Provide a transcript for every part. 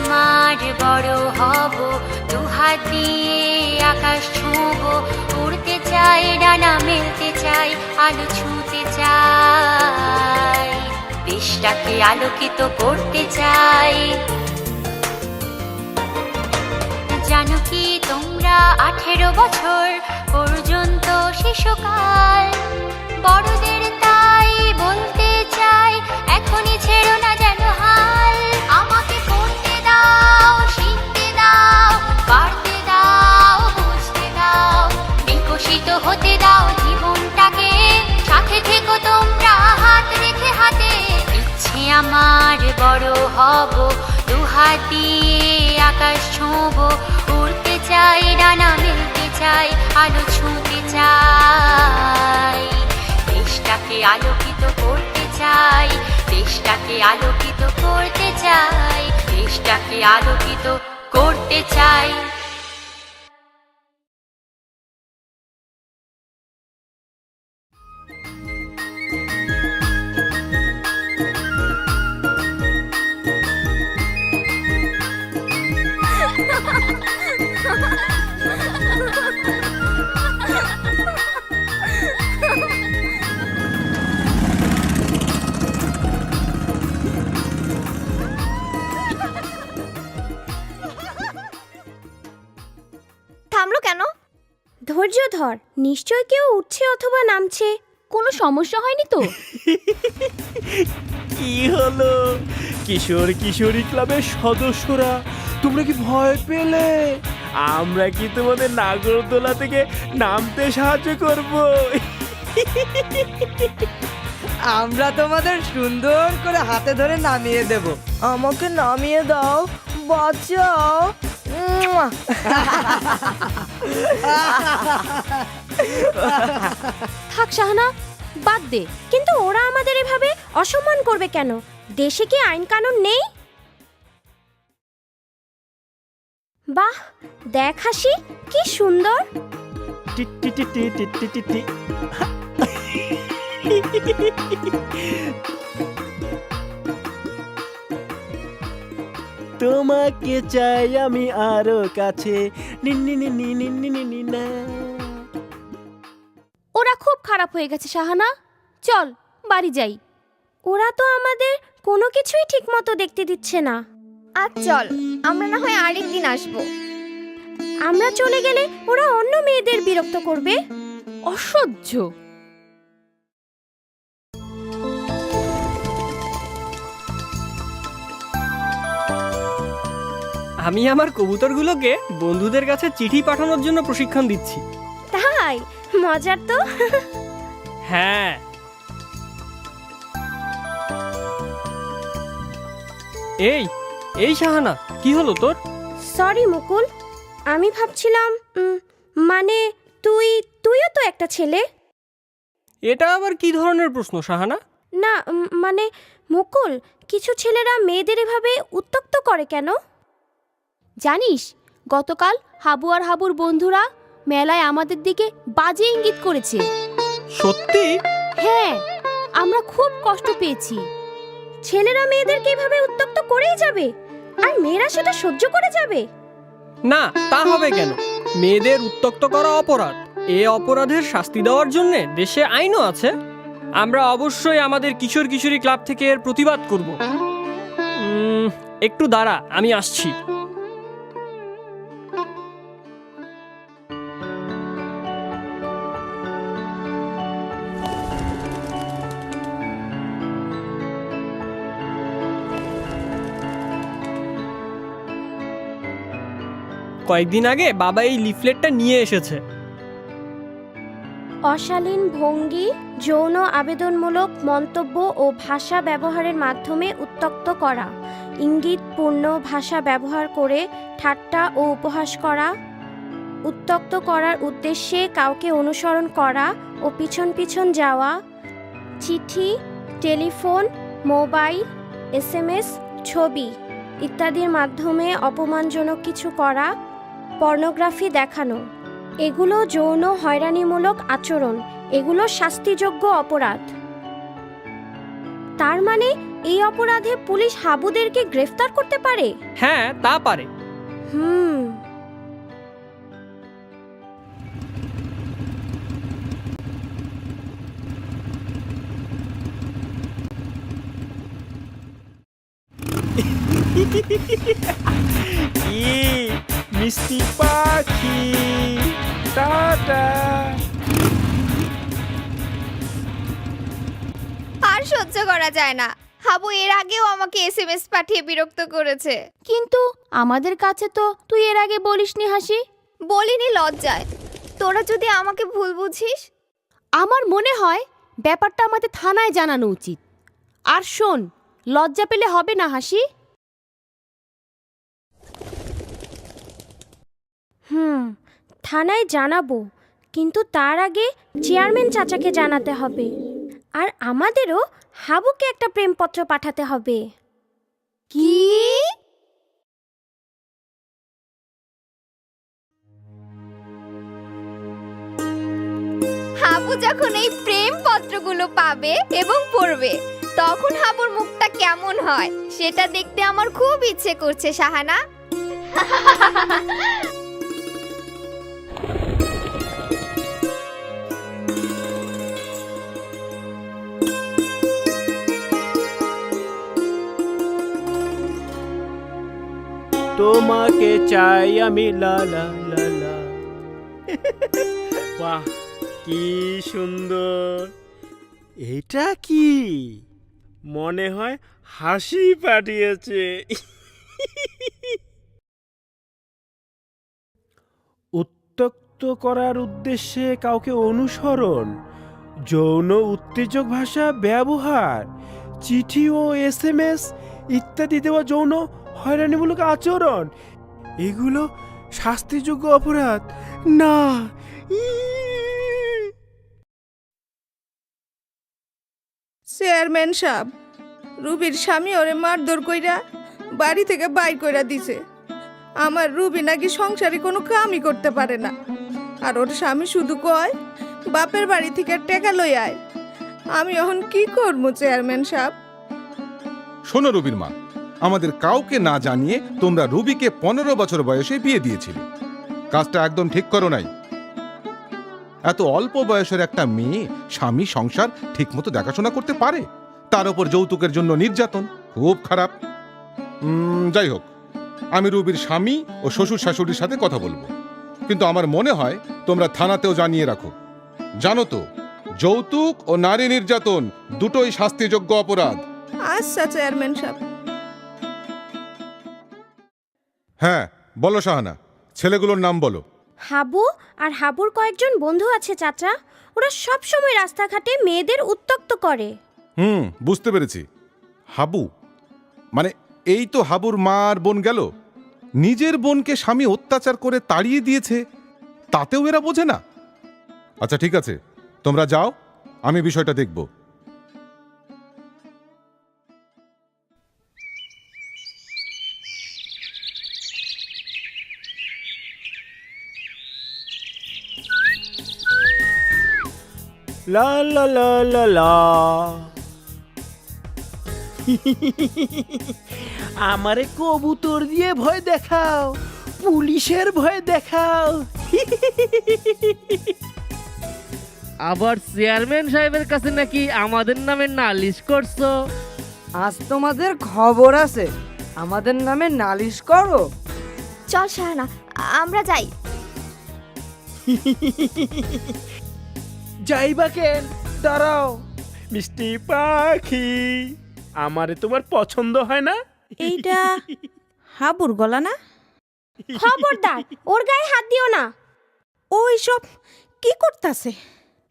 আমার বড় হব, দুহাত দিয়ে আকাশ ছুঁব। উড়তে চাই, ডানা মেলতে চাই, আলো ছুঁতে চাই। দেশটাকে আলোকিত করতে চাই। জানো কি তোমরা আঠেরো বছর পর্যন্ত শিশুকাল, বড়দের আমার বড় হব, দুহাত দিয়ে আকাশ ছোঁব। উড়তে চাই, ডানা মেলতে চাই, আলো ছুঁতে চাই। দেশটাকে আলোকিত করতে চাই, দেশটাকে আলোকিত করতে চাই, দেশটাকে আলোকিত করতে চাই। ধৈর্য ধর নিশ্চয় কেউ উঠছে অথবা নামছে কোনো সমস্যা হয়নি তো কি হলো কিশোর কিশোরী ক্লাবের সদস্যরা তোমরা কি ভয় পেলে আমরা কি তোমাদের নাগরদোলা থেকে নামতে সাহায্য করব আমরা তোমাদের সুন্দর করে হাতে ধরে নামিয়ে দেব আমাকে নামিয়ে দাও বাঁচাও। থাক শাহানা বাদ দে। কিন্তু ওরা আমাদের এভাবে অসম্মান করবে কেন? দেশে কি আইন কানুন নেই? বাহ দেখ হাসি কি সুন্দর। টি টি টি টি টি টি টি। তোমাকে চাই আমি আরও কাছে। ওরা খুব খারাপ হয়ে গেছে শাহানা। চল বাড়ি যাই। ওরা তো আমাদের কোনো কিছুই ঠিক মতো দেখতে দিচ্ছে না। আর চল আমরা না হয় আরেক দিন আসব। আমরা চলে গেলে ওরা অন্য মেয়েদের বিরক্ত করবে? অসহ্য। আমি আমার কবুতরগুলোকে বন্ধুদের কাছে চিঠি পাঠানোর জন্য প্রশিক্ষণ দিচ্ছি। তাই? মজার তো। হ্যাঁ। এই এই শাহানা কি হলো তোর? সরি মুকুল আমি ভাবছিলাম উম, মানে তুই তুইও তো একটা ছেলে? এটা আবার কি ধরনের প্রশ্ন শাহানা? না উম, মানে মুকুল কিছু ছেলেরা মেয়েদের এভাবে উত্তক্ত করে কেন? জানিস গতকাল হাবু আর হাবুর বন্ধুরা মেলায় আমাদের দিকে বাজে ইঙ্গিত করেছে। সত্যি? হ্যাঁ আমরা খুব কষ্ট পেয়েছি। ছেলেরা মেয়েদেরকে এভাবে উত্তক্ত করেই যাবে? আর মেয়েরা সেটা সহ্য করে যাবে? না তা হবে কেন? মেয়েদের উত্তক্ত করা অপরাধ। এ অপরাধের শাস্তি দেওয়ার জন্য দেশে আইনও আছে। আমরা অবশ্যই আমাদের কিশোর কিশোরী ক্লাব থেকে এর প্রতিবাদ করব। একটু দাঁড়া আমি আসছি। কয়েকদিন আগে বাবা এই লিফলেটটা নিয়ে এসেছে। অশালীন ভঙ্গি, যৌন আবেদনমূলক মন্তব্য ও ভাষা ব্যবহারের মাধ্যমে উত্তক্ত করা ইঙ্গিতপূর্ণ ভাষা ব্যবহার করে ঠাট্টা ও উপহাস করা, উত্তক্ত করার উদ্দেশ্যে কাউকে অনুসরণ করা ও পিছন পিছন যাওয়া, চিঠি, টেলিফোন, মোবাইল, এসএমএস, ছবি ইত্যাদির মাধ্যমে অপমানজনক কিছু করা পর্নোগ্রাফি দেখানো। এগুলো যৌন হয়রানিমূলক আচরণ। এগুলো শাস্তিযোগ্য অপরাধ। তার মানে এই অপরাধে পুলিশ হাবুদেরকে গ্রেফতার করতে পারে? হ্যাঁ তা পারে। হুম। কি মিষ্টি পাখি টাটা। আর সহ্য করা যায় না। হাবু এর আগেও আমাকে এসএমএস পাঠিয়ে বিরক্ত করেছে। কিন্তু আমাদের কাছে তো তুই এর আগে বলিসনি হাসি। বলিনি লজ্জায়। তোরা যদি আমাকে ভুল বুঝিস? আমার মনে হয় ব্যাপারটা আমাদের থানায় জানানো উচিত। আর শোন লজ্জা পেলে হবে না হাসি। হুম, থানায় জানাব। কিন্তু তার আগে চেয়ারম্যান চাচাকে জানাতে হবে। আর আমাদেরও হাবুকে একটা প্রেমপত্র পাঠাতে হবে। কি? হাবু যখন এই প্রেম পত্রগুলো পাবে এবং পড়বে, তখন হাবুর মুখটা কেমন হয়, সেটা দেখতে আমার খুব ইচ্ছে করছে সাহানা তোমাকে চাই আমি লা লা লা লা। বাহ কি সুন্দর। এটা কি? মনে হয় হাসি পাঠিয়েছে। উত্তক্ত করার উদ্দেশ্যে কাউকে অনুসরণ যৌন উত্তেজক ভাষা ব্যবহার চিঠি ও এস এম এস ইত্যাদি দেওয়া যৌন হয়রানিমূলক আচরণ। এগুলো শাস্তিযোগ্য অপরাধ। না। ই- চেয়ারম্যান সাহেব রুবির স্বামী ওরে মারধর কইরা বাড়ি থেকে বাইর কইরা দিছে। আমার রুবি নাকি সংসারে কোনো কামই করতে পারে না। আর ওর স্বামী শুধু কয় বাপের বাড়ি থেকে টেকা লই আয়। আমি এখন কি করব চেয়ারম্যান সাহেব? শোনো রুবির মা আমাদের কাউকে না জানিয়ে তোমরা রুবিকে পনেরো বছর বয়সে বিয়ে দিয়েছিলে। কাজটা একদম ঠিক করো নাই। এত অল্প বয়সের একটা মেয়ে স্বামী সংসার ঠিকমতো দেখাশোনা করতে পারে? তার উপর যৌতুকের জন্য নির্যাতন খুব খারাপ। যাই হোক, আমি রুবির স্বামী ও শ্বশুর শাশুড়ির সাথে কথা বলব। কিন্তু আমার মনে হয় তোমরা থানাতেও জানিয়ে রাখো। জানো তো, যৌতুক ও নারী নির্যাতন দুটোই শাস্তিযোগ্য অপরাধ। আচ্ছা চেয়ারম্যান সাহেব। হ্যাঁ বলো শাহানা ছেলেগুলোর নাম বলো। হাবু আর হাবুর কয়েকজন বন্ধু আছে চাচা। ওরা সব সময় রাস্তাঘাটে মেয়েদের উত্তক্ত করে। হুম বুঝতে পেরেছি। হাবু? মানে এই তো হাবুর মা আর বোন গেল? নিজের বোনকে স্বামী অত্যাচার করে তাড়িয়ে দিয়েছে তাতেও এরা বোঝে না? আচ্ছা ঠিক আছে তোমরা যাও আমি বিষয়টা দেখব। লা লা লা লা লা। আমারে কবুতর দিয়ে ভয় দেখাও পুলিশের ভয় দেখাও। আবার চেয়ারম্যান সাহেবের কাছে নাকি আমাদের নামে নালিশ করছ? আজ তোমাদের খবর আছে আমাদের নামে নালিশ করো। চল সাহানা আমরা যাই। যাইবা কেন? দাঁড়াও। মিষ্টি পাখি আমারে তোমার পছন্দ হয় না? এইটা হাবুর গলা না? খবরদার ওর গায়ে হাত দিও না। ওই সব কি করতাছে?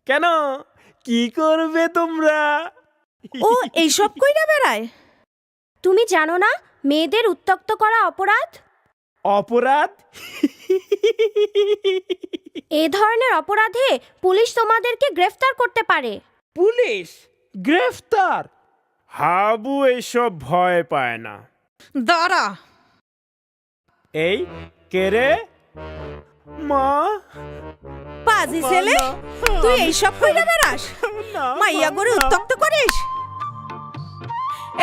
কেন? কি করবে তোমরা? ও এইসব কইরা বেড়ায়? তুমি জানো না মেয়েদের উত্তক্ত করা অপরাধ? অপরাধ? এ ধরনের অপরাধে পুলিশ তোমাদেরকে গ্রেফতার করতে পারে। পুলিশ? গ্রেফতার? হাবু এসব ভয় পায় না। দাঁড়া। এই কে রে? মা? পাজি ছেলে তুই এইসব কইরা বেড়াস? মাইয়া করে। উত্তক্ত করিস?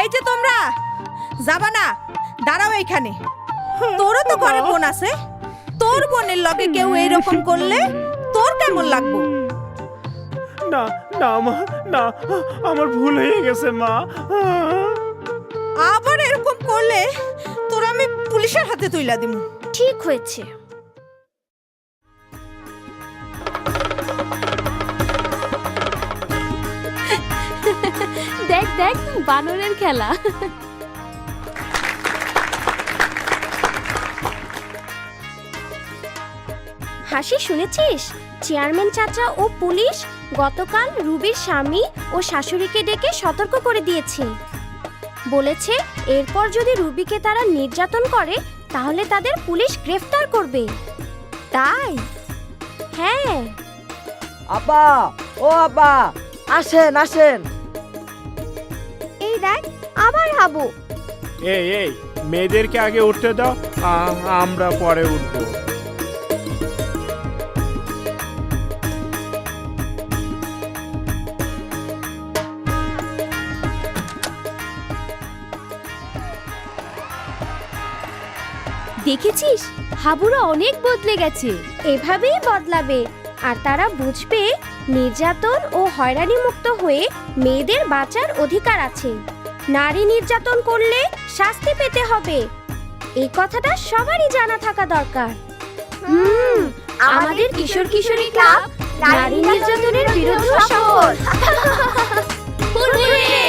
এই যে তোমরা যাবা না দাঁড়াও এইখানে। তোরও তো ঘরে বোন আছে। তোর বোনের লগে কেউ এইরকম করলে তোর কেমন লাগবো? না না মা না আমার ভুল হয়ে গেছে মা। আবার এরকম করলে তোর আমি পুলিশের হাতে তুইলা দিমু ঠিক হয়েছে। দেখ দেখ বানরের খেলা। হাসি শুনেছিস? চেয়ারম্যান চাচা ও পুলিশ গতকাল রুবির স্বামী ও শাশুড়িকে ডেকে সতর্ক করে দিয়েছে। বলেছে এরপর যদি রুবিকে তারা নির্যাতন করে তাহলে তাদের পুলিশ গ্রেফতার করবে। তাই? হ্যাঁ। আপা ও আপা আসেন আসেন। এই দেখ আবার হাবু। এই এই মেয়েদেরকে আগে উঠতে দাও আ- আমরা পরে উঠবো। দেখেছিস? হাবুরা অনেক বদলে গেছে। এভাবেই বদলাবে। আর তারা বুঝবে, নির্যাতন ও হয়রানি মুক্ত হয়ে মেয়েদের বাঁচার অধিকার আছে। নারী নির্যাতন করলে শাস্তি পেতে হবে। এই কথাটা সবারই জানা থাকা দরকার। হুম, আমাদের কিশোর কিশোরী ক্লাব নারী নির্যাতনের বিরুদ্ধে সফল।